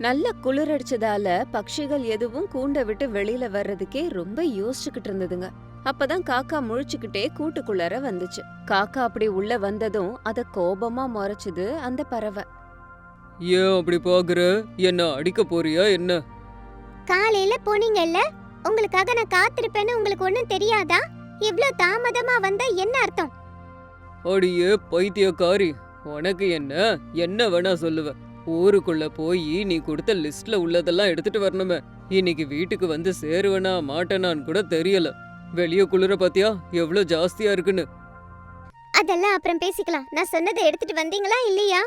நல்ல குளிர் அடிச்சதால பட்சிகள் எதுவும் கூண்டை விட்டு வெளியில வர்றதுக்கே ரொம்ப யோசிச்சுக்கிட்டு இருந்ததுங்க. அப்பதான் காக்கா முழிச்சுக்கிட்டே கூட்டுக்குள்ளார வந்துச்சு. காக்கா அப்படி உள்ள வந்ததும் அத கோபமா முறைச்சுது அந்த பறவை. ஏன் அப்படி பாக்குற? என்ன அடிக்க போறியா என்ன? காலையில போனீங்கல்ல? உங்களுக்காக நான் காத்திருப்பேன்னு உங்களுக்கு ஒண்ணும் தெரியாதா? இவ்ளோ தாமதமா வந்தா என்ன அர்த்தம்? அடியே பைத்தியக்காரி உனக்கு என்ன? என்ன வேணா சொல்லுவ. ஊருக்குள்ள போய் நீ கொடுத்த லிஸ்ட்ல உள்ளதெல்லாம் எடுத்துட்டு வரணுமே. இன்னைக்கு வீட்டுக்கு வந்து சேருவனா மாட்டேனான்னு கூட தெரியல. வெளிய குளிர பாத்தியா? எவ்வளவு ஜாஸ்தியா இருக்குன்னு. அதெல்லாம் அப்புறம் பேசிக்கலாம். நான் சொன்னதை எடுத்துட்டு வந்தீங்களா இல்லையா?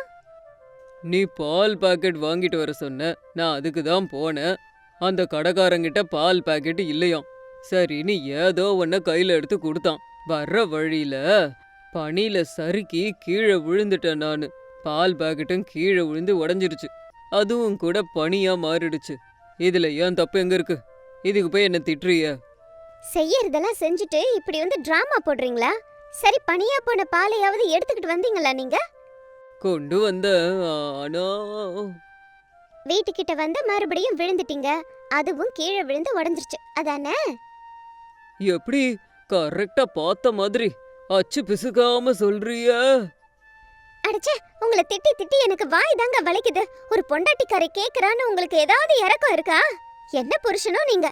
நீ பால் பாக்கெட் வாங்கிட்டு வர சொன்ன. நான் அதுக்கு தான் போனேன். அந்த கடைக்காரங்கிட்ட பால் பாக்கெட் இல்லையாம். சரின்னு ஏதோ ஒன்ன கையில எடுத்து கொடுத்தான். வர்ற வழியில பனியில சறுக்கி கீழே விழுந்துட்டேன் நானு. பால் பாக்கெட்டும் கீழே விழுந்து உடஞ்சிருச்சு. அதுவும் கூட பனியா மாறிடுச்சு. இதுல ஏன் தப்பு எங்க இருக்கு? இதுக்கு போய் என்ன திட்டுறிய? செய்யறதெல்லாம் செஞ்சுட்டு இப்படி வந்து டிராமா போடுறீங்களா? சரி பனியா போன பாலையாவது எடுத்துக்கிட்டு வந்தீங்களா நீங்க? கொண்டு வந்த ஆனா. வீட்டுக்கிட்ட வந்து மறுபடியும் விழுந்துட்டீங்க. அதுவும் கீழே விழுந்து உடஞ்சிருச்சு. அதானே? எப்படி? கரெக்டா பார்த்த மாதிரி. அச்சு பிசுக்காம சொல்றிய? அடச்சே உங்களை திட்டி திட்டி எனக்கு வாய் தாங்க வலிக்குது. ஒரு பொண்டாட்டிக்காரை கேக்குறான்னு உங்களுக்கு ஏதாவது இறக்கம் இருக்கா? என்ன புருஷனோ நீங்க?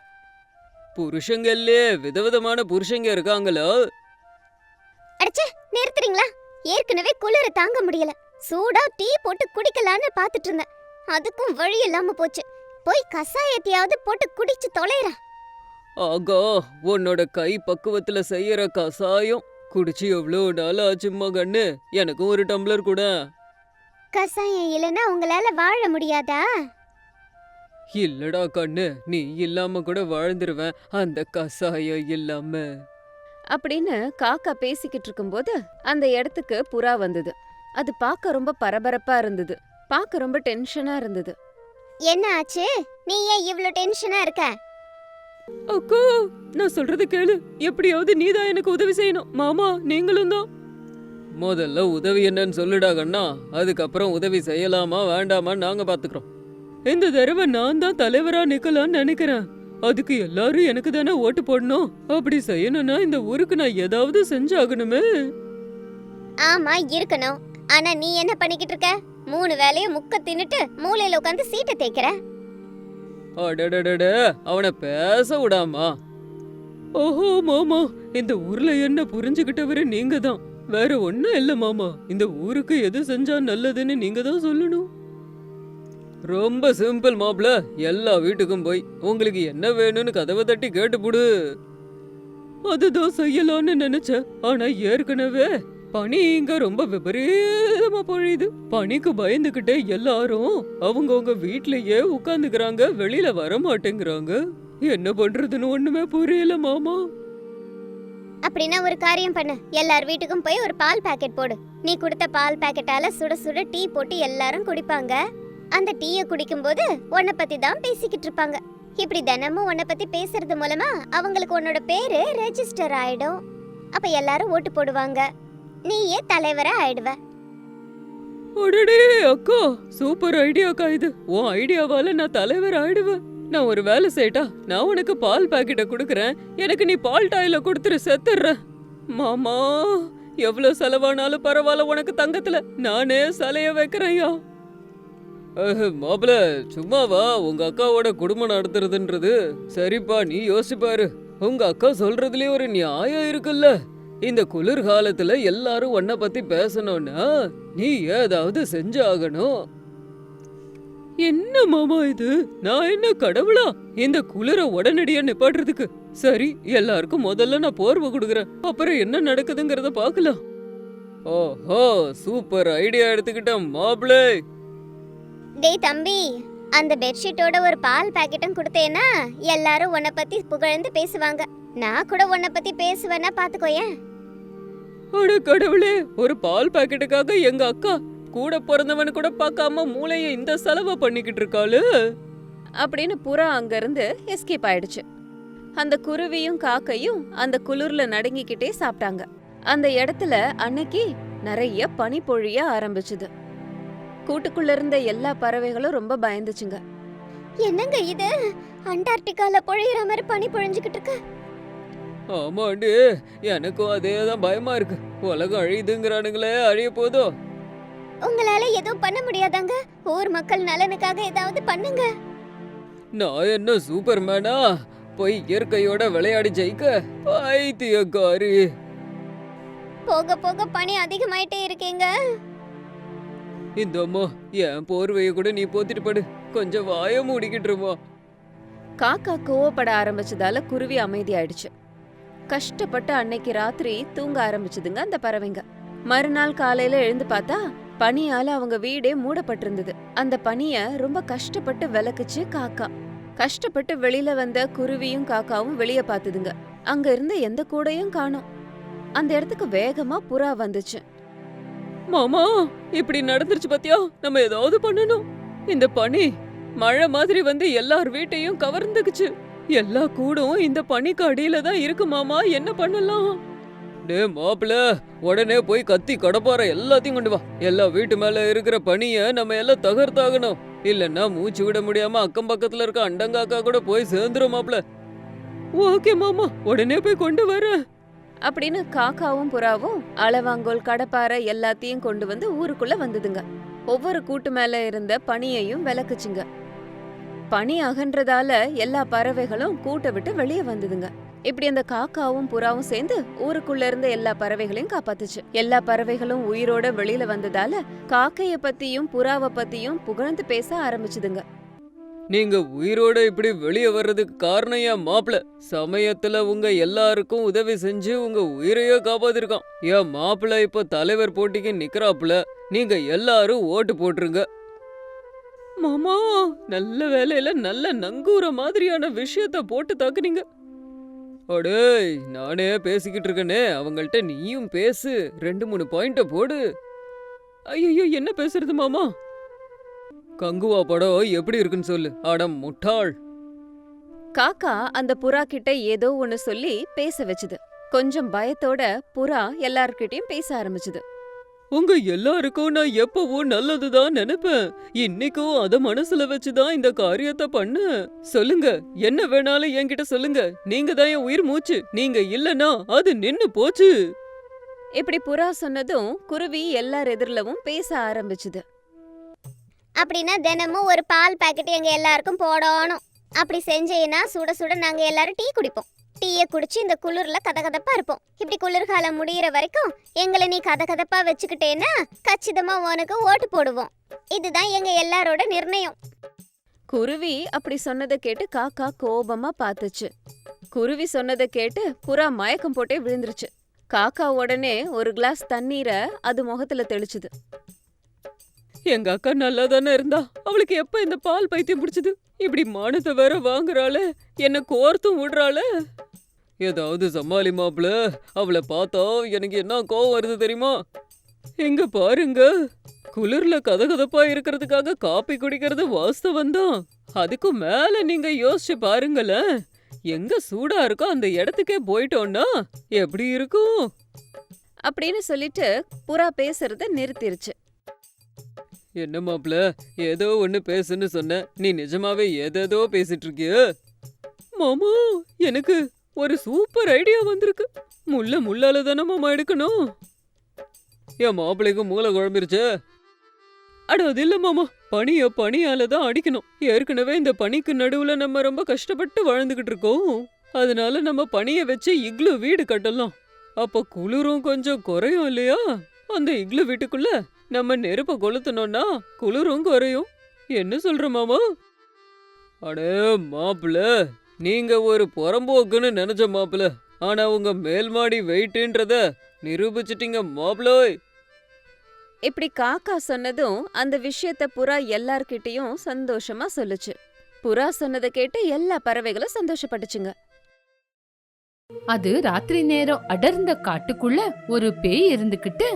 புருஷங்கல்லே விதவிதமான புருஷங்க இருக்காங்களோ? அடச்சே நிறுத்துறீங்களா? ஏற்கனவே குளிர தாங்க முடியல. சூடா டீ போட்டு குடிக்கலான்னு பாத்துட்டு இருந்தேன். அதுக்கும் வழி இல்லாம போச்சு. போய் கசாயத்தையாவது போட்டு குடிச்சு தொலைறா ஆகா உன்னோட கை பக்குவத்துல செய்யற கசாயம் குடிச்சு எவ்வளோ நாள் ஆச்சும்மா கண்ணு? எனக்கும் ஒரு டம்ளர் கூட. கசாயம் இல்லைன்னா உங்களால வாழ முடியாதா? இல்லடா கண்ணு நீ இல்லாம கூட வாழ்ந்துருவேன் அந்த கசாயம் இல்லாம. அப்படின்னு காக்கா பேசிக்கிட்டு இருக்கும்போது அந்த இடத்துக்கு புறா வந்தது. அது பார்க்க ரொம்ப பரபரப்பா இருந்தது. பார்க்க ரொம்ப டென்ஷனா இருந்தது. என்ன ஆச்சு? நீ ஏன் இவ்ளோ டென்ஷனா இருக்க? அக்கா நான் சொல்றது கேளு. எப்படியாவது நீதான் எனக்கு உதவி செய்யணும். மாமா நீங்களும் தான். முதல்ல உதவி என்னன்னு சொல்லுடா கண்ணா. அதுக்கப்புறம் உதவி செய்யலாமா வேண்டாமா நாங்க பாத்துக்கிறோம். இந்த தடவை நான் தான் தலைவரா நிக்கலாம்னு நினைக்கிறேன். அதுக்கு எல்லாரும் எனக்கு தானே ஓட்டு போடணும். அப்படி செய்யணும்னா இந்த ஊருக்கு நான் ஏதாவது செஞ்சாகணுமே. ஆமா இருக்கணும். ஆனா நீ என்ன பண்ணிக்கிட்டு இருக்க? மூணு வேலையும் முக்க தின்னுட்டு மூலையில உட்காந்து சீட்டை தேய்க்கிற? அடடடட அவனை பேச விடாமா. ஓஹோ மாமா இந்த ஊர்ல என்ன புரிஞ்சுக்கிட்டவரு நீங்க தான் வேற ஒன்றும் இல்லை மாமா. இந்த ஊருக்கு எது செஞ்சா நல்லதுன்னு நீங்க தான் சொல்லணும். ரொம்ப சிம்பிள் மாப்ள. எல்லா வீட்டுக்கும் போய் உங்களுக்கு என்ன வேணும்னு கதவை தட்டி கேட்டுப்புடு. அதுதான் செய்யலாம்னு நினைச்சேன். ஆனா ஏற்கனவே பனி இங்க ரொம்ப விபரீதமா பொழியுது. பனிக்கு பயந்துகிட்டே எல்லாரும் அவங்கவுங்க வீட்லயே உட்காந்துக்கிறாங்க வெளியில வர மாட்டேங்கிறாங்க என்ன பண்றதுன்னு ஒண்ணுமே புரியல மாமா. அப்படின்னா ஒரு காரியம் பண்ணு. எல்லார் வீட்டுக்கும் போய் ஒரு பால் பாக்கெட் போடு. நீ கொடுத்த பால் பாக்கெட்டால சுட சுட டீ போட்டு எல்லாரும் குடிப்பாங்க. அந்த டீயை குடிக்கும்போது உன்னை பத்தி தான் பேசிக்கிட்டு இருப்பாங்க. இப்படி தினமும் உன்னை பத்தி பேசுறது மூலமா அவங்களுக்கு உன்னோட பேரு ரெஜிஸ்டர் ஆயிடும். அப்ப எல்லாரும் ஓட்டு போடுவாங்க. நீயே தலைவரா ஆயிடுவ. அடடே அக்கா சூப்பர் ஐடியாக்கா இது. உன் ஐடியாவால நான் தலைவர் ஆயிடுவேன் நான் ஒரு வேலை செய்யட்டா நான் உனக்கு பால் பாக்கெட்டை கொடுக்கறேன். எனக்கு நீ பால் டாயில கொடுத்துரு செத்துடுற. மாமா எவ்வளவு செலவானாலும் பரவாயில்ல உனக்கு தங்கத்துல. நானே சலைய வைக்கிறேன்யா. மாப்பிள சும்மாவா? உங்க அக்காவோட குடும்பம் நடத்துறதுன்றது. சரிப்பா நீ யோசிச்சு பாரு. உங்க அக்கா சொல்றதுலயே ஒரு நியாயம் இருக்குல்ல. இந்த குளிர்காலத்துல எல்லாரும் உன்னை பத்தி பேசணும்னா நீ ஏதாவது செஞ்சாகணும். என்ன மாமா இது? நான் என்ன கடவுளா? இந்த குளிர உடனடியா நிப்பாடுறதுக்கு சரி எல்லாருக்கும் முதல்ல நான் போர்வை கொடுக்குறேன். அப்புறம் என்ன நடக்குதுங்கிறத பார்க்கலாம். ஓஹோ சூப்பர் ஐடியா எடுத்துக்கிட்டேன் மாப்ளே டேய் தம்பி அந்த பெட்ஷீட்டோட ஒரு பால் பாக்கெட்டும் கொடுத்தேன்னா எல்லாரும் உன்னை பத்தி புகழ்ந்து பேசுவாங்க. நான் கூட உன்னை பத்தி பேசுவேன்னா பாத்துக்கோயேன் அட கடவுளே ஒரு பால் பாக்கெட்டுக்காக எங்க அக்கா கூட பிறந்தவன் கூட பார்க்காம மூளைய இந்த செலவை பண்ணிக்கிட்டு இருக்காளு. அப்படின்னு புறா அங்கிருந்து எஸ்கேப் ஆயிடுச்சு. அந்த குருவியும் காக்கையும் அந்த குளிர்ல நடுங்கிக்கிட்டே சாப்பிட்டாங்க. அந்த இடத்துல அன்னைக்கு நிறைய பனி பொழிய ஆரம்பிச்சுது. கூட்டுக்குள்ள இருந்த எல்லா பறவைகளும் ரொம்ப பயந்துச்சுங்க. என்னங்க இது? அண்டார்டிகால பொழியிற மாதிரி பனி பொழிஞ்சுக்கிட்டு இருக்கு. ஆமாண்டி எனக்கும் அதே தான் பயமா இருக்கு. உலகம் அழியுதுங்கிறானுங்களே அழிய போதோ? உங்களால எதுவும் பண்ண முடியாதாங்க? ஊர் மக்கள் நலனுக்காக ஏதாவது பண்ணுங்க. நான் என்ன சூப்பர்மேனா? போய் இயற்கையோட விளையாடி ஜெயிக்க பைத்தியக்காரி. போக போக பனி அதிகமாயிட்டே இருக்கீங்க. இந்த அம்மா என் போர்வைய கூட நீ போத்திட்டு படு. கொஞ்சம் வாய மூடிக்கிட்டுருமா. காக்கா கோவப்பட ஆரம்பிச்சதால குருவி அமைதியாயிடுச்சு. கஷ்டப்பட்டு அன்னைக்கு ராத்திரி தூங்க ஆரம்பிச்சதுங்க அந்த பறவைங்க. மறுநாள் காலையில எழுந்து பார்த்தா பனியால அவங்க வீடே மூடப்பட்டிருந்தது. அந்த பனிய ரொம்ப கஷ்டப்பட்டு விளக்குச்சு காக்கா. கஷ்டப்பட்டு வெளியில வந்த குருவியும் காக்காவும் வெளிய பார்த்துதுங்க. அங்க இருந்த எந்த கூடையும் காணோம். அந்த இடத்துக்கு வேகமா புறா வந்துச்சு. மாமா இப்படி நடந்துருச்சு பத்தியா? நம்ம ஏதாவது பண்ணணும். இந்த பனி மழை மாதிரி வந்து எல்லார் வீட்டையும் கவர்ந்துக்குச்சு. எல்லா கூடும் இந்த பனிக்கு அடியில தான் இருக்கு மாமா. என்ன பண்ணலாம்? டே மாப்பிள உடனே போய் கத்தி கடப்பார எல்லாத்தையும் கொண்டு வா. எல்லா வீட்டு மேல இருக்கிற பனிய நம்ம எல்லாம் தகர்த்தாகணும். இல்லன்னா மூச்சு விட முடியாம அக்கம் பக்கத்துல இருக்க அண்டங்காக்கா கூட போய் சேர்ந்துரும் மாப்பிள ஓகே மாமா. உடனே போய் கொண்டு வரேன் அப்படின்னு காக்காவும் புறாவும் அளவாங்கோல் கடப்பாரை எல்லாத்தையும் கொண்டு வந்து ஊருக்குள்ள வந்ததுங்க. ஒவ்வொரு கூட்டு மேல இருந்த பனியையும் விளக்குச்சுங்க. பனி அகன்றதால எல்லா பறவைகளும் கூட்டை விட்டு வெளியே வந்ததுங்க. இப்படி அந்த காக்காவும் புறாவும் சேர்ந்து ஊருக்குள்ள இருந்த எல்லா பறவைகளையும் காப்பாத்துச்சு. எல்லா பறவைகளும் உயிரோட வெளியில வந்ததால காக்கைய பத்தியும் புறாவை பத்தியும் புகழ்ந்து பேச ஆரம்பிச்சுதுங்க. நீங்க உயிரோட இப்படி வெளியே வர்றதுக்கு காரணம் என் மாப்பிள? சமயத்துல உங்க எல்லாருக்கும் உதவி செஞ்சு உங்க உயிரையே காப்பாத்திருக்கான். என் மாப்பிள இப்ப தலைவர் போட்டிக்கு நிக்கிறாப்புல? நீங்க எல்லாரும் ஓட்டு போட்டுருங்க. மாமா நல்ல வேலையில நல்ல நங்கூர மாதிரியான விஷயத்த போட்டு தாக்குனீங்க. அடேய் நானே பேசிக்கிட்டு இருக்கனே அவங்கள்ட்ட நீயும் பேசு ரெண்டு மூணு பாயிண்ட்டை போடு. ஐயோ என்ன பேசுறது மாமா? கங்குவா படம் எப்படி இருக்குன்னு சொல்லு அடம் முட்டாள். காக்கா அந்த புறா கிட்ட ஏதோ ஒன்னு சொல்லி பேச வச்சுது. கொஞ்சம் பயத்தோட புறா எல்லார்கிட்டயும் பேச ஆரம்பிச்சுது. உங்க எல்லாருக்கும் நான் எப்பவும் நல்லதுதான் நினைப்பேன். இன்னைக்கும் அத மனசுல வச்சுதான் இந்த காரியத்தை பண்ண சொல்லுங்க என்ன வேணாலும் என்கிட்ட சொல்லுங்க. நீங்க தான் என் உயிர் மூச்சு. நீங்க இல்லனா அது நின்னு போச்சு. இப்படி புறா சொன்னதும் குருவி எல்லார் எதிரிலவும் பேச ஆரம்பிச்சுது. அப்படின்னா தினமும் ஒரு பால் பாக்கெட் எங்க எல்லாருக்கும் போடணும். அப்படி செஞ்சேன்னா சுட சுட நாங்க எல்லாரும் டீ குடிப்போம். டீயை குடிச்சு இந்த குளிர்ல கதகதப்பா இருப்போம். இப்படி குளிர்காலம் முடியிற வரைக்கும் எங்களை நீ கதகதப்பா வச்சுக்கிட்டேன்னா கச்சிதமா உனக்கு ஓட்டு போடுவோம். இதுதான் எங்க எல்லாரோட நிர்ணயம். குருவி அப்படி சொன்னதை கேட்டு காக்கா கோபமா பார்த்துச்சு. குருவி சொன்னதை கேட்டு புறா மயக்கம் போட்டே விழுந்துருச்சு. காக்கா உடனே ஒரு கிளாஸ் தண்ணீரை அது முகத்துல தெளிச்சுது. எங்க அக்கா நல்லா தானே இருந்தா. அவளுக்கு எப்ப இந்த பால் பைத்தியம் பிடிச்சது? இப்படி மானத்தை வேற வாங்குறாள. என்ன கோர்த்தும் விடுறாள. ஏதாவது சமாளி மாப்பிள அவளை பார்த்தா எனக்கு என்ன கோவம் வருது தெரியுமா? எங்க பாருங்க. குளிர்ல கதகதப்பா இருக்கிறதுக்காக காப்பி குடிக்கிறது வாஸ்தவம் தான். அதுக்கு மேல நீங்க யோசிச்சு பாருங்களேன். எங்க சூடா இருக்கோ அந்த இடத்துக்கே போயிட்டோம்னா எப்படி இருக்கும்? அப்படின்னு சொல்லிட்டு புறா பேசுறத நிறுத்திருச்சு. என்ன மாப்ள ஏதோ ஒன்று பேசுன்னு சொன்ன. நீ நிஜமாவே ஏதேதோ பேசிட்டு இருக்கிய மாமா எனக்கு ஒரு சூப்பர் ஐடியா வந்திருக்கு. முள்ள முள்ளால தானே மாமா எடுக்கணும். என் மாப்பிள்ளைக்கு மூளை குழம்பிருச்சு. அட அது இல்ல மாமா. பனிய பனியால தான் அடிக்கணும். ஏற்கனவே இந்த பனிக்கு நடுவுல நம்ம ரொம்ப கஷ்டப்பட்டு வாழ்ந்துகிட்டு இருக்கோம். அதனால நம்ம பனிய வச்சு இக்லு வீடு கட்டலாம். அப்ப குளிரும் கொஞ்சம் குறையும் இல்லையா? அந்த இக்லு வீட்டுக்குள்ள நம்ம நெருப்ப கொளுத்தணும்னா குளிரும் குறையும். என்ன சொல்ற மாமா? அடே மாப்பிள நீங்க ஒரு புறம்போக்குன்னு நினைச்ச மாப்பிள. ஆனா உங்க மேல் மாடி வெயிட்டுன்றத நிரூபிச்சிட்டீங்க மாப்பிளோய். இப்படி காக்கா சொன்னதும் அந்த விஷயத்த புறா எல்லார்கிட்டயும் சந்தோஷமா சொல்லுச்சு. புறா சொன்னதை கேட்டு எல்லா பறவைகளும் சந்தோஷப்பட்டுச்சுங்க. அது ராத்திரி நேரம் அடர்ந்த காட்டுக்குள்ள ஒரு பேய் இருந்துகிட்டு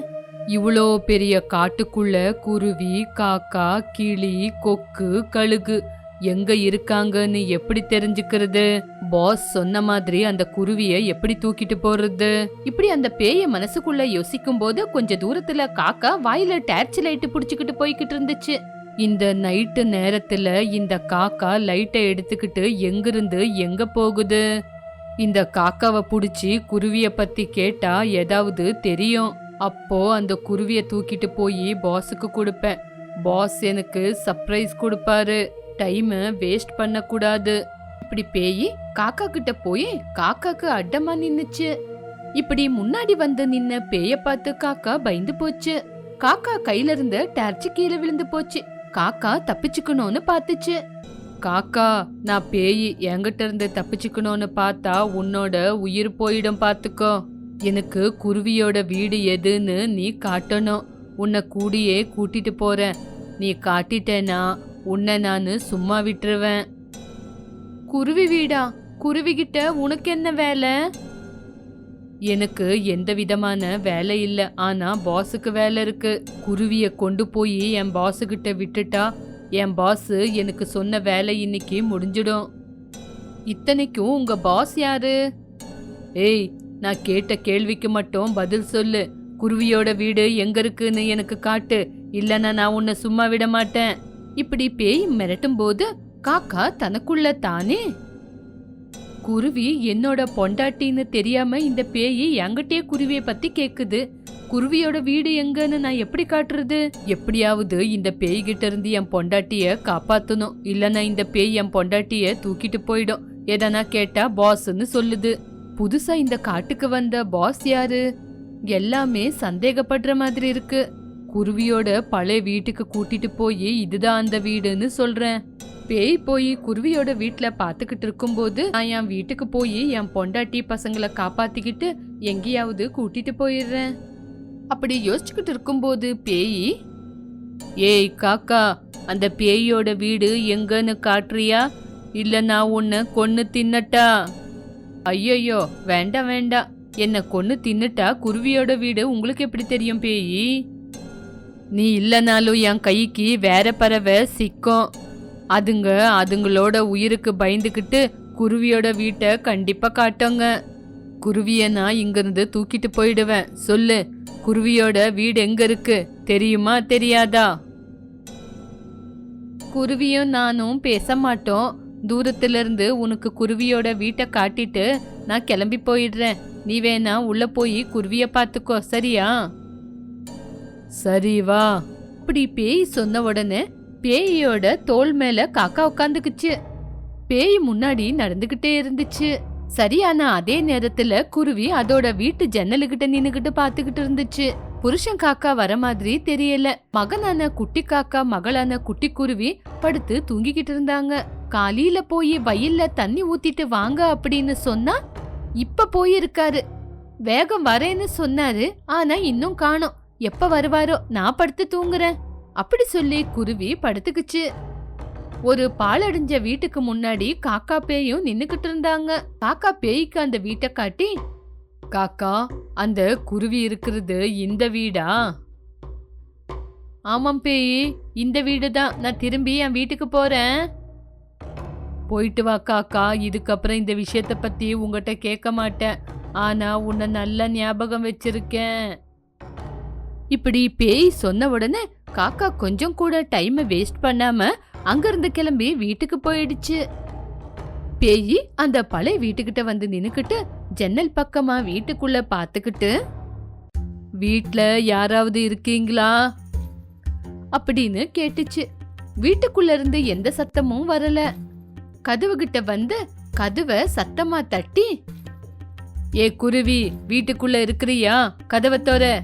இவ்வளோ பெரிய காட்டுக்குள்ள குருவி காக்கா கிளி கொக்கு கழுகு எங்க இருக்காங்கன்னு எப்படி தெரிஞ்சுக்கிறது? பாஸ் சொன்ன மாதிரி அந்த குருவிய எப்படி தூக்கிட்டு போறது? இப்படி அந்த பேய மனசுக்குள்ள யோசிக்கும் போது கொஞ்ச தூரத்துல காக்கா வாயில டார்ச் லைட் புடிச்சுக்கிட்டு போய்கிட்டு இருந்துச்சு. இந்த நைட்டு நேரத்துல இந்த காக்கா லைட்டை எடுத்துக்கிட்டு எங்கிருந்து எங்க போகுது? இந்த காக்காவை புடிச்சு குருவிய பத்தி கேட்டா ஏதாவது தெரியும். அப்போ அந்த குருவியை தூக்கிட்டு போய் பாஸுக்கு கொடுப்பேன். பாஸ் எனக்கு சர்ப்ரைஸ் கொடுப்பாரு. டைமை வேஸ்ட் பண்ணக்கூடாது. இப்படி பேய் காக்கா கிட்ட போய் காக்காக்கு அட்டமா நின்னுச்சு. இப்படி முன்னாடி வந்து நின்ன பேய பார்த்து காக்கா பயந்து போச்சு. காக்கா கையில இருந்த டர்ச்சு கீழே விழுந்து போச்சு. காக்கா தப்பிச்சுக்கணும்னு பார்த்துச்சு. காக்கா நான் பேய் என்கிட்ட இருந்து தப்பிச்சுக்கணும்னு பார்த்தா உன்னோட உயிர் போயிடும் பார்த்துக்கோ. எனக்கு குருவியோட வீடு எதுன்னு நீ காட்டணும். உன்னை கூடியே கூட்டிட்டு போறேன். நீ காட்டிட்டேனா உன்னை நான் சும்மா விட்டுருவேன். குருவி வீடா? குருவிகிட்ட உனக்கு என்ன வேலை? எனக்கு எந்த விதமான வேலை இல்லை. ஆனா பாஸுக்கு வேலை இருக்கு. குருவிய கொண்டு போய் என் பாஸுக்கிட்ட விட்டுட்டா என் பாஸ் எனக்கு சொன்ன வேலை இன்னைக்கு முடிஞ்சிடும். இத்தனைக்கும் உங்க பாஸ் யாரு? ஏய் நான் கேட்ட கேள்விக்கு மட்டும் பதில் சொல்லு. குருவியோட வீடு எங்க இருக்குன்னு எனக்கு காட்டு. இல்லைன்னா நான் உன்னை சும்மா விட மாட்டேன். இப்படி பேய் மிரட்டும் போது காக்கா தனக்குள்ள தானே? குருவி என்னோட பொண்டாட்டின்னு தெரியாம இந்த பேய் என்கிட்டயே குருவியை பத்தி கேக்குது. குருவியோட வீடு எங்கன்னு நான் எப்படி காட்டுறது? எப்படியாவது இந்த பேய்கிட்ட இருந்து என் பொண்டாட்டிய காப்பாத்தணும். இல்லைன்னா இந்த பேய் என் பொண்டாட்டிய தூக்கிட்டு போயிடும். எதனா கேட்டா பாஸ்ன்னு சொல்லுது. புதுசா இந்த காட்டுக்கு வந்த பாஸ் யாரு? எல்லாமே சந்தேகப்படுற மாதிரி இருக்கு. குருவியோட பழைய வீட்டுக்கு கூட்டிட்டு போய் இதுதான் அந்த வீடுன்னு சொல்றேன். பேய் போய் குருவியோட வீட்டில் பாத்துக்கிட்டு இருக்கும்போது நான் என் வீட்டுக்கு போய் என் பொண்டாட்டி பசங்களை காப்பாத்திக்கிட்டு எங்கேயாவது கூட்டிட்டு போயிடுறேன். அப்படி யோசிச்சுக்கிட்டு இருக்கும்போது பேய் ஏய் காக்கா அந்த பேயோட வீடு எங்கன்னு காட்டுறியா? இல்ல நான் உன்னை கொன்னு தின்னட்டா? ஐயையோ வேண்டாம் வேண்டாம். என்ன கொன்று தின்னுட்டா குருவியோட வீடு உங்களுக்கு எப்படி தெரியும் பேயி? நீ இல்லைனாலும் என் கைக்கு வேற பறவை சிக்கும். அதுங்க அதுங்களோட உயிருக்கு பயந்துக்கிட்டு குருவியோட வீட்டை கண்டிப்பா காட்டுங்க. குருவிய நான் இங்கிருந்து தூக்கிட்டு போயிடுவேன். சொல்லு குருவியோட வீடு எங்க இருக்கு? தெரியுமா தெரியாதா? குருவியும் நானும் பேச மாட்டோம். தூரத்திலிருந்து உனக்கு குருவியோட வீட்டை காட்டிட்டு நான் கிளம்பி போயிடுறேன். நீ வேணா உள்ள போய் குருவிய பார்த்துக்கோ சரியா? சரி வா. அப்படி பேய் சொன்ன உடனே பேயோட தோல் மேல காக்கா உட்காந்துக்குச்சு பேய் முன்னாடி நடந்துகிட்டே இருந்துச்சு. சரியான அதே நேரத்துல குருவி அதோட வீட்டு ஜன்னலுகிட்ட நின்னுகிட்டு பாத்துக்கிட்டு இருந்துச்சு. புருஷன் காக்கா வர மாதிரி தெரியல. மகனான குட்டி காக்கா மகளான குட்டி குருவி படுத்து தூங்கிக்கிட்டு இருந்தாங்க. காலையில போய் வயல்ல தண்ணி ஊத்திட்டு வாங்க அப்படின்னு சொன்னா இப்ப போயிருக்காரு. வேகம் வரேன்னு சொன்னாரு. ஆனா இன்னும் காணோம். எப்ப வருவாரோ? நான் படுத்து தூங்குறேன். அப்படி சொல்லி குருவி படுத்துக்குச்சு. ஒரு பாலடைஞ்ச வீட்டுக்கு முன்னாடி காக்கா பேயும் நின்னுக்கிட்டு இருந்தாங்க. காக்கா பேய்க்கு அந்த வீட்டை காட்டி காக்கா அந்த குருவி இருக்கிறது இந்த வீடா? ஆமாம் பேயி இந்த வீடு தான் நான் திரும்பி என் வீட்டுக்கு போறேன். போயிட்டு வா காக்கா. இதுக்கப்புறம் இந்த விஷயத்த பத்தி உங்ககிட்ட கேட்க மாட்டேன். ஆனா உன்னை நல்ல ஞாபகம் வச்சிருக்கேன். இப்படி பேய் சொன்ன உடனே காக்கா கொஞ்சம் கூட டைமை வேஸ்ட் பண்ணாம அங்கிருந்து கிளம்பி வீட்டுக்கு போயிடுச்சு. பேய் அந்த பழைய வீட்டுக்கிட்ட வந்து நின்னுக்கிட்டு ஜன்னல் பக்கமா வீட்டுக்குள்ள பாத்துக்கிட்டு வீட்டில் யாராவது இருக்கீங்களா? அப்படின்னு கேட்டுச்சு. வீட்டுக்குள்ள இருந்து எந்த சத்தமும் வரல. கதவு கிட்ட வந்து கதவை சத்தமா தட்டி ஏ குருவி வீட்டுக்குள்ள இருக்கிறியா? கதவை தோற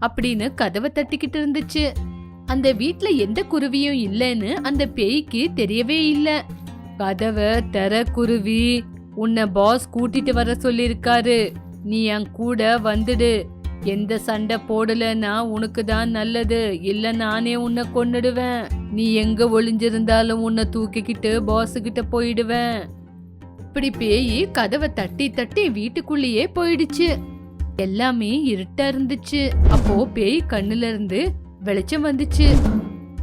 அப்படின்னு கதவை தட்டிக்கிட்டு இருந்துச்சு. அந்த வீட்ல எந்த குருவியும் இல்லைன்னு அந்த பேய்க்கு தெரியவே இல்ல. கதவை தர குருவி உன்னை பாஸ் கூட்டிட்டு வர சொல்லிருக்காரு நீ என் கூட வந்துடு. எந்த சண்டை போடலன்னா உனக்கு தான் நல்லது. இல்ல நானே உன்னை கொன்னுடுவேன். நீ எங்க ஒளிஞ்சிருந்தாலும் உன்னை தூக்கிக்கிட்டு பாஸ் கிட்ட போயிடுவேன். இப்படி பேய் கதவை தட்டி தட்டி வீட்டுக்குள்ளேயே போயிடுச்சு. எல்லாமே இருட்டா இருந்துச்சு. அப்போ பேய் கண்ணுல இருந்து வெளிச்சம் வந்துச்சு.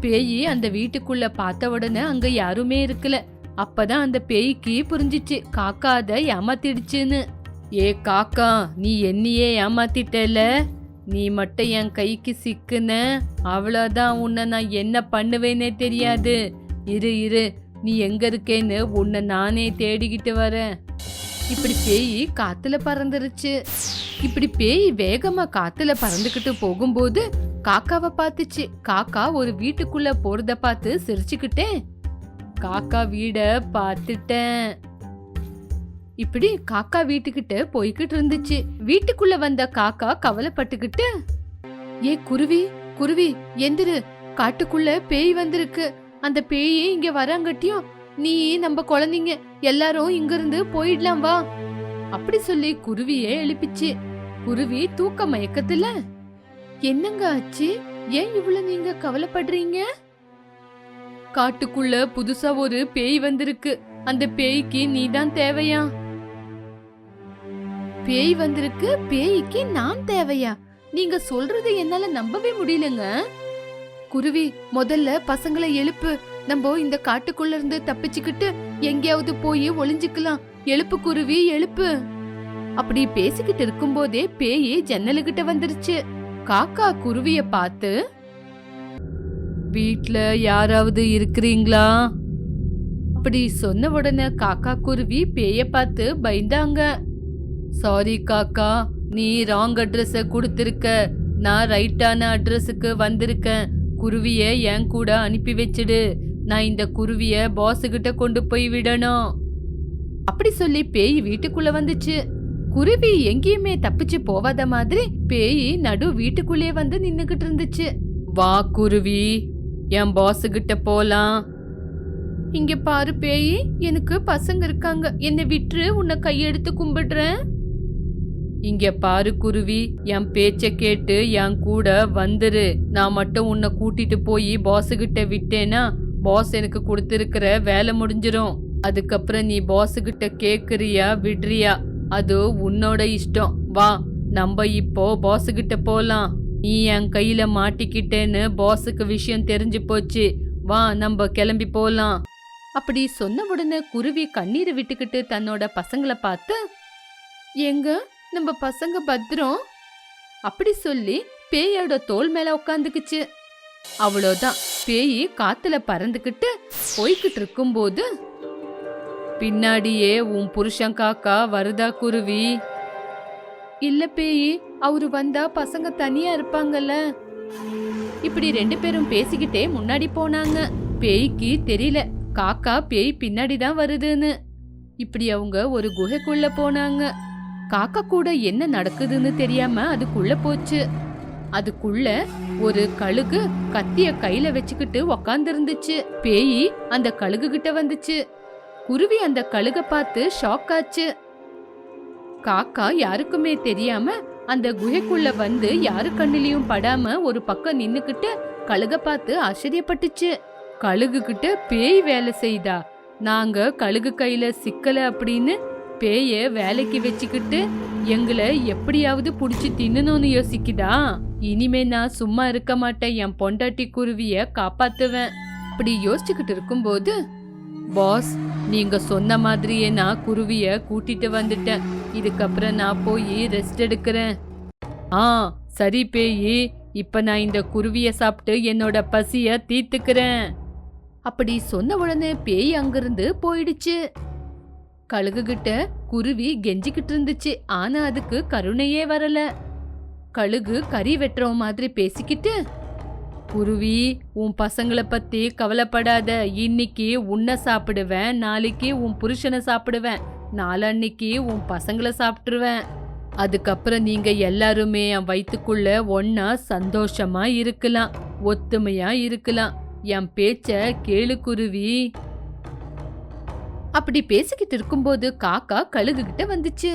பேய் அந்த வீட்டுக்குள்ள பார்த்த உடனே அங்க யாருமே இருக்கல. அப்பதான் அந்த பேய்க்கு புரிஞ்சிச்சு. காக்காத ஏமாத்திடுச்சுன்னு. ஏ காக்கா நீ என்னையே ஏமாத்திட்டல நீ மட்டும் என் கைக்கு சிக்குன. அவ்வளோதான் உன்னை நான் என்ன பண்ணுவேனே தெரியாது. இரு இரு. நீ எங்க இருக்கேன்னு உன்னை நானே தேடிக்கிட்டு வரேன். இப்படி பேய் காத்துல பறந்துருச்சு. இப்படி பேய் வேகமா காத்துல பறந்துக்கிட்டு போகும்போது காக்காவை பார்த்துச்சு. காக்கா ஒரு வீட்டுக்குள்ள போறத பார்த்து சிரிச்சுக்கிட்டேன். காக்கா வீட பார்த்துட்டேன். இப்படி காக்கா வீட்டுக்கிட்ட போய்கிட்டு இருந்துச்சு. வீட்டுக்குள்ள வந்த காக்கா கவலைப்பட்டுக்கிட்டு ஏ குருவி குருவி எந்திரு. காட்டுக்குள்ள பேய் வந்திருக்கு. அந்த பேயே இங்க வரங்கட்டியும் நீ நம்ம குழந்தைங்க எல்லாரும் இங்கிருந்து போயிடலாம் வா. அப்படி சொல்லி குருவியே எழுப்பிச்சு. குருவி தூக்க மயக்கத்துல என்னங்க ஆச்சு? ஏன் இவ்வளவு நீங்க கவலைப்படுறீங்க? காட்டுக்குள்ள புதுசா ஒரு பேய் வந்திருக்கு. அந்த பேய்க்கு நீதான் தேவையா? பேய் வந்திருக்கு பேய்க்கு நான் தேவையா? நீங்க சொல்றது என்னால நம்பவே முடியலங்க. குருவி முதல்ல பசங்களை எழுப்பு. நம்ம இந்த காட்டுக்குள்ள இருந்து தப்பிச்சுக்கிட்டு எங்கேயாவது போய் ஒளிஞ்சுக்கலாம். எழுப்பு குருவி எழுப்பு. அப்படி பேசிக்கிட்டு இருக்கும்போதே பேயி ஜன்னலுகிட்ட வந்துருச்சு. காக்கா குருவிய பார்த்து வீட்ல யாராவது இருக்கிறீங்களா? அப்படி சொன்ன உடனே காக்கா குருவி பேய பார்த்து பயந்தாங்க. சாரி காக்கா நீ ராங் அட்ரஸ கொடுத்துருக்க. நான் ரைட்டான அட்ரஸுக்கு வந்திருக்கேன். குருவிய என் கூட அனுப்பி வச்சிடு. நான் இந்த குருவிய பாஸ் கொண்டு போய் விடணும். அப்படி சொல்லி பேய் வீட்டுக்குள்ள வந்துச்சு. குருவி எங்கேயுமே தப்பிச்சு போவாத மாதிரி பேய் நடு வீட்டுக்குள்ளே வந்து நின்னுகிட்டு இருந்துச்சு. வா குருவி என் பாஸ் போலாம். இங்க பாரு பேய் எனக்கு பசங்க இருக்காங்க. என்னை விட்டுரு உன்னை கையெடுத்து கும்பிடுறேன். இங்க பாரு குருவி என் பேச்ச கேட்டு என் கூட வந்துரு. நான் மட்டும் உன்னை கூட்டிட்டு போய் பாஸ் கிட்ட விட்டேனா பாஸ் எனக்கு கொடுத்துருக்கிற வேலை முடிஞ்சிரும். அதுக்கப்புறம் நீ பாஸ் கிட்ட கேக்குறியா விடுறியா? அது உன்னோட இஷ்டம். வா நம்ம இப்போ பாஸ் கிட்ட போலாம். நீ என் கையில மாட்டிக்கிட்டேன்னு பாஸுக்கு விஷயம் தெரிஞ்சு போச்சு. வா நம்ம கிளம்பி போலாம். அப்படி சொன்ன உடனே குருவி கண்ணீர் விட்டுக்கிட்டு தன்னோட பசங்களை பார்த்து எங்க நம்ம பசங்க பத்திரம் அப்படி சொல்லி பேயோட தோல் மேல உட்காந்துக்குச்சு அவ்வளோதான். பேய் காத்துல பறந்துக்கிட்டு போய்கிட்டு இருக்கும்போது பின்னாடியே உன் புருஷன் காக்கா வருதா குருவி? இல்ல பேய் அவரு வந்தா பசங்க தனியா இருப்பாங்கல்ல. இப்படி ரெண்டு பேரும் பேசிக்கிட்டே முன்னாடி போனாங்க. பேய்க்கு தெரியல. காக்கா பேய் பின்னாடி தான் வருதுன்னு. இப்படி அவங்க ஒரு குகைக்குள்ள போனாங்க. காக்கா கூட என்ன நடக்குதுன்னு தெரியாம அதுக்குள்ள போச்சு. அதுக்குள்ள ஒரு கழுகு கத்திய கையில வச்சுக்கிட்டு உக்காந்துருந்துச்சு. பேய் அந்த கழுகு கிட்ட வந்துச்சு. குருவி அந்த கழுக பார்த்து ஷாக் ஆச்சு. காக்கா யாருக்குமே தெரியாம அந்த குகைக்குள்ள வந்து யாரு கண்ணிலையும் படாம ஒரு பக்கம் நின்னுக்கிட்டு கழுக பார்த்து ஆச்சரியப்பட்டுச்சு. கழுகுகிட்ட பேய் வேலை செய்தா. நாங்க கழுகு கையில சிக்கல அப்படின்னு பேய வேலைக்கு வச்சுக்கிட்டு எங்களை எப்படியாவது புடிச்சு தின்னணும்னு யோசிக்குதா. இனிமே நான் சும்மா இருக்க மாட்டேன். என் பொண்டாட்டி குருவிய காப்பாத்துவேன். அப்படி யோசிச்சுக்கிட்டு இருக்கும்போது பாஸ் நீங்க சொன்ன மாதிரியே நான் குருவிய கூட்டிட்டு வந்துட்டேன். இதுக்கப்புறம் நான் போய் ரெஸ்ட் எடுக்கிறேன். ஆ சரி பேயி. இப்ப நான் இந்த குருவிய சாப்பிட்டு என்னோட பசிய தீர்த்துக்கிறேன். அப்படி சொன்ன உடனே பேய் அங்கிருந்து போயிடுச்சு. கழுகுகிட்ட குருவி கெஞ்சிக்கிட்டு இருந்துச்சு. ஆனா அதுக்கு கருணையே வரல. கழுகு கறி வெட்டுற மாதிரி பேசிக்கிட்டு குருவி உன் பசங்களை பத்தி கவலைப்படாத. இன்னைக்கு உன்னை சாப்பிடுவேன் நாளைக்கு உன் புருஷனை சாப்பிடுவேன் நாளன்னைக்கு உன் பசங்களை சாப்பிட்டுருவேன். அதுக்கப்புறம் நீங்க எல்லாருமே என் வயிற்றுக்குள்ள ஒன்னா சந்தோஷமா இருக்கலாம் ஒத்துமையா இருக்கலாம். என் பேச்ச கேளு குருவி. அப்படி பேசிக்கிட்டு இருக்கும்போது காக்கா கழுகுகிட்ட வந்துச்சு.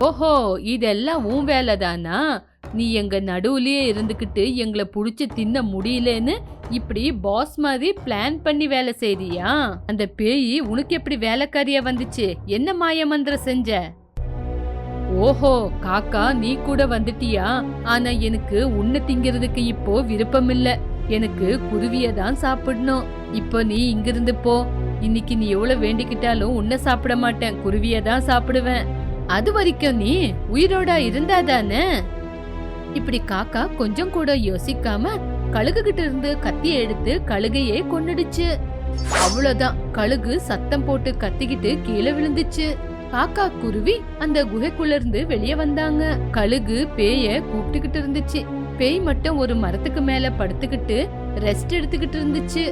ஓஹோ இதெல்லாம் உன் வேலைதானா? நீ எங்க நடுவுலயே இருந்துகிட்டு எங்களை புடிச்சு தின்ன முடியலன்னு இப்படி பாஸ் மாதிரி பிளான் பண்ணி வேலை செய்றியா? அந்த பேய் உனக்கு எப்படி வேலைக்காரியா வந்துச்சு? என்ன மாய மந்திரம் செஞ்ச? ஓஹோ காக்கா நீ கூட வந்துட்டியா? ஆனா எனக்கு உன்னை திங்கிறதுக்கு இப்போ விருப்பம் எனக்கு குருவிய தான் சாப்பிடணும். இப்போ நீ இங்கிருந்து போ. இன்னைக்கு நீ எவ்வளவு வேண்டிக்கிட்டாலும் உன்னை சாப்பிட மாட்டேன். குருவிய தான் சாப்பிடுவேன். அது வரைக்கும் நீ உயிரோட இருந்தாதானே இப்படி காக்கா கொஞ்சம் கூட யோசிக்காம கழுகு கிட்ட இருந்து கத்திய எடுத்து கழுகையே கொன்னுடுச்சு. அவ்வளவுதான். கழுகு சத்தம் போட்டு கத்திக்கிட்டு கீழே விழுந்துச்சு. காக்கா குருவி அந்த குகைக்குள்ள இருந்து வெளியே வந்தாங்க. கழுகு பேய கூப்பிட்டுக்கிட்டு இருந்துச்சு. பேய் மட்டும் ஒரு மரத்துக்கு மேல படுத்துக்கிட்டு ரெஸ்ட் எடுத்துக்கிட்டு இருந்துச்சு.